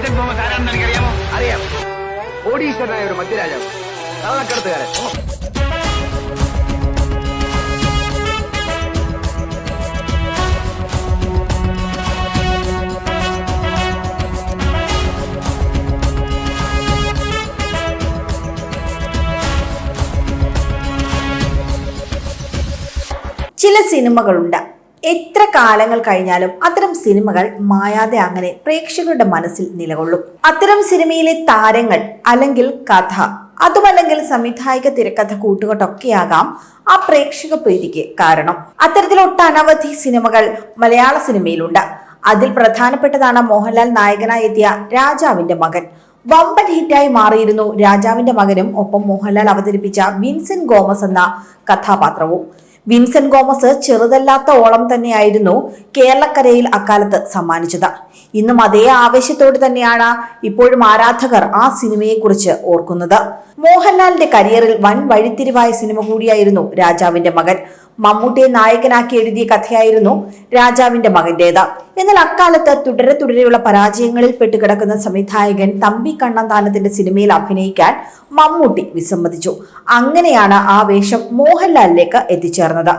Vincent Thomas ആരാണെന്ന് എനിക്കറിയാമോ? അറിയാം. ഓഡീഷനായ ഒരു മധ്യരാജാവ് കള്ളക്കടത്തുകാരൻ. ചില സിനിമകളുണ്ട്. എത്ര കാലങ്ങൾ കഴിഞ്ഞാലും അത്തരം സിനിമകൾ മായാതെ അങ്ങനെ പ്രേക്ഷകരുടെ മനസ്സിൽ നിലകൊള്ളും. അത്തരം സിനിമയിലെ താരങ്ങൾ അല്ലെങ്കിൽ കഥ അതുമല്ലെങ്കിൽ സംവിധായക തിരക്കഥ കൂട്ടുകെട്ടൊക്കെയാകാം ആ പ്രേക്ഷക പ്രീതിക്ക് കാരണം. അത്തരത്തിൽ ഒട്ടനവധി സിനിമകൾ മലയാള സിനിമയിലുണ്ട്. അതിൽ പ്രധാനപ്പെട്ടതാണ് മോഹൻലാൽ നായകനായി എത്തിയ രാജാവിന്റെ മകൻ. വമ്പൻ ഹിറ്റായി മാറിയിരുന്നു രാജാവിന്റെ മകനും ഒപ്പം മോഹൻലാൽ അവതരിപ്പിച്ച വിൻസെന്റ് ഗോമസ് എന്ന കഥാപാത്രവും. വിൻസെന്റ് ഗോമസ് ചെറുതല്ലാത്ത ഓളം തന്നെയായിരുന്നു കേരളക്കരയിൽ അക്കാലത്ത് സമ്മാനിച്ചത്. ഇന്നും അതേ ആവേശത്തോട് തന്നെയാണ് ഇപ്പോഴും ആരാധകർ ആ സിനിമയെ കുറിച്ച് ഓർക്കുന്നത്. മോഹൻലാലിന്റെ കരിയറിൽ വൻ വഴിത്തിരിവായ സിനിമ കൂടിയായിരുന്നു രാജാവിന്റെ മകൻ. മമ്മൂട്ടിയെ നായകനാക്കി എഴുതിയ കഥയായിരുന്നു രാജാവിന്റെ മകന്റേത്. എന്നാൽ അക്കാലത്ത് തുടരെ തുടരെയുള്ള പരാജയങ്ങളിൽ പെട്ടുകിടക്കുന്ന സംവിധായകൻ തമ്പി കണ്ണന്താനത്തിന്റെ സിനിമയിൽ അഭിനയിക്കാൻ മമ്മൂട്ടി വിസമ്മതിച്ചു. അങ്ങനെയാണ് ആ വേഷം മോഹൻലാലിലേക്ക് എത്തിച്ചേർന്നത്.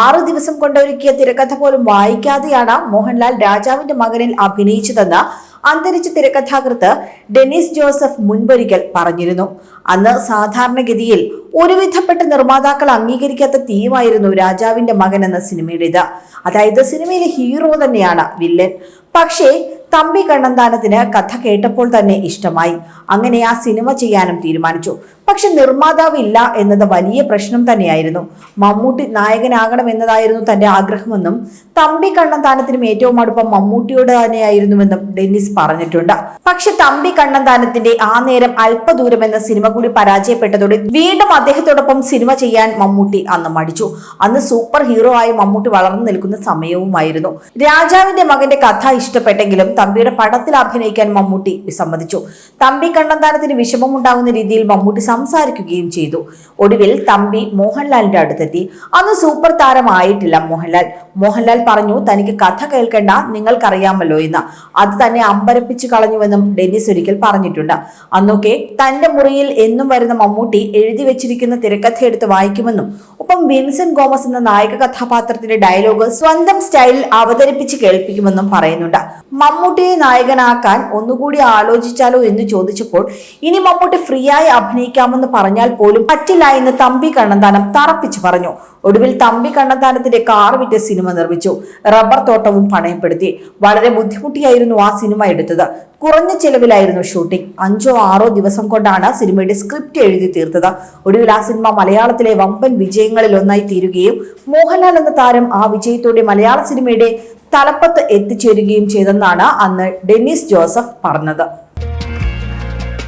ആറു ദിവസം കൊണ്ടൊരുക്കിയ തിരക്കഥ പോലും വായിക്കാതെയാണ് മോഹൻലാൽ രാജാവിന്റെ മകനിൽ അഭിനയിച്ചതെന്ന് അന്തരിച്ച തിരക്കഥാകൃത്ത് ഡെന്നിസ് ജോസഫ് മുൻപൊരിക്കൽ പറഞ്ഞിരുന്നു. അന്ന് സാധാരണഗതിയിൽ ഒരുവിധപ്പെട്ട നിർമ്മാതാക്കൾ അംഗീകരിക്കാത്ത തീമായിരുന്നു രാജാവിന്റെ മകൻ എന്ന സിനിമയുടേത്. അതായത് സിനിമയിലെ ഹീറോ തന്നെയാണ് വില്ലൻ. പക്ഷേ തമ്പി കണ്ണന്താനത്തിന് കഥ കേട്ടപ്പോൾ തന്നെ ഇഷ്ടമായി. അങ്ങനെ ആ സിനിമ ചെയ്യാനും തീരുമാനിച്ചു. പക്ഷെ നിർമ്മാതാവ് ഇല്ല എന്നത് വലിയ പ്രശ്നം തന്നെയായിരുന്നു. മമ്മൂട്ടി നായകനാകണം എന്നതായിരുന്നു തന്റെ ആഗ്രഹമെന്നും തമ്പി കണ്ണന്താനത്തിനും ഏറ്റവും അടുപ്പം മമ്മൂട്ടിയോട് തന്നെയായിരുന്നുവെന്നും ഡെന്നിസ് പറഞ്ഞിട്ടുണ്ട്. പക്ഷെ തമ്പി കണ്ണന്താനത്തിന്റെ ആ നേരം അല്പദൂരം എന്ന സിനിമ കൂടി പരാജയപ്പെട്ടതോടെ വീണ്ടും അദ്ദേഹത്തോടൊപ്പം സിനിമ ചെയ്യാൻ മമ്മൂട്ടി അന്ന് മടിച്ചു. അന്ന് സൂപ്പർ ഹീറോ ആയി മമ്മൂട്ടി വളർന്നു നിൽക്കുന്ന സമയവുമായിരുന്നു. രാജാവിന്റെ മകന്റെ കഥ ഇഷ്ടപ്പെട്ടെങ്കിലും തമ്പിയുടെ പടത്തിൽ അഭിനയിക്കാൻ മമ്മൂട്ടി വിസമ്മതിച്ചു. തമ്പി കണ്ണന്താനത്തിന് വിഷമമുണ്ടാകുന്ന രീതിയിൽ മമ്മൂട്ടി സംസാരിക്കുകയും ചെയ്തു. ഒടുവിൽ തമ്പി മോഹൻലാലിന്റെ അടുത്തെത്തി. അന്ന് സൂപ്പർ താരമായിട്ടില്ല മോഹൻലാൽ. മോഹൻലാൽ പറഞ്ഞു തനിക്ക് കഥ കേൾക്കേണ്ട നിങ്ങൾക്കറിയാമല്ലോ എന്ന്. അത് തന്നെ അമ്പരപ്പിച്ചു കളഞ്ഞുവെന്നും ഡെന്നിസ് ഒരിക്കൽ പറഞ്ഞിട്ടുണ്ട്. അന്നൊക്കെ തന്റെ മുറിയിൽ എന്നും വരുന്ന മമ്മൂട്ടി എഴുതി വെച്ചിരിക്കുന്ന തിരക്കഥ എടുത്ത് വായിക്കുമെന്നും ഒപ്പം വിൻസെന്റ് ഗോമസ് എന്ന നായക കഥാപാത്രത്തിന്റെ ഡയലോഗ് സ്വന്തം സ്റ്റൈലിൽ അവതരിപ്പിച്ച് കേൾപ്പിക്കുമെന്നും പറയുന്നുണ്ട്. മമ്മൂട്ടിയെ നായകനാക്കാൻ ഒന്നുകൂടി ആലോചിച്ചാലോ എന്ന് ചോദിച്ചപ്പോൾ ഇനി മമ്മൂട്ടി ഫ്രീ ആയി അഭിനയിക്കാമെന്ന് പറഞ്ഞാൽ പോലും പറ്റില്ല എന്ന് തമ്പി കണ്ണന്താനം തറപ്പിച്ചു പറഞ്ഞു. ഒടുവിൽ തമ്പി കണ്ണന്താനത്തിന്റെ കാർ വിറ്റ് സിനിമ നിർമ്മിച്ചു. റബ്ബർ തോട്ടവും പണയപ്പെടുത്തി വളരെ ബുദ്ധിമുട്ടിയായിരുന്നു ആ സിനിമ എടുത്തത്. കുറഞ്ഞ ചെലവിലായിരുന്നു ഷൂട്ടിംഗ്. അഞ്ചോ ആറോ ദിവസം കൊണ്ടാണ് സിനിമയുടെ സ്ക്രിപ്റ്റ് എഴുതി തീർത്തത്. ഒടുവിൽ ആ സിനിമ മലയാളത്തിലെ വമ്പൻ വിജയങ്ങളിൽ ഒന്നായി തീരുകയും മോഹൻലാൽ എന്ന താരം ആ വിജയത്തോടെ മലയാള സിനിമയുടെ തലപ്പത്ത് എത്തിച്ചേരുകയും ചെയ്തെന്നാണ് അന്ന് ഡെന്നിസ് ജോസഫ് പറഞ്ഞത്.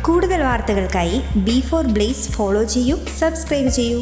കൂടുതൽ വാർത്തകൾക്കായി ബി ഫോർ ബ്ലേസ് ഫോളോ ചെയ്യൂ സബ്സ്ക്രൈബ് ചെയ്യൂ.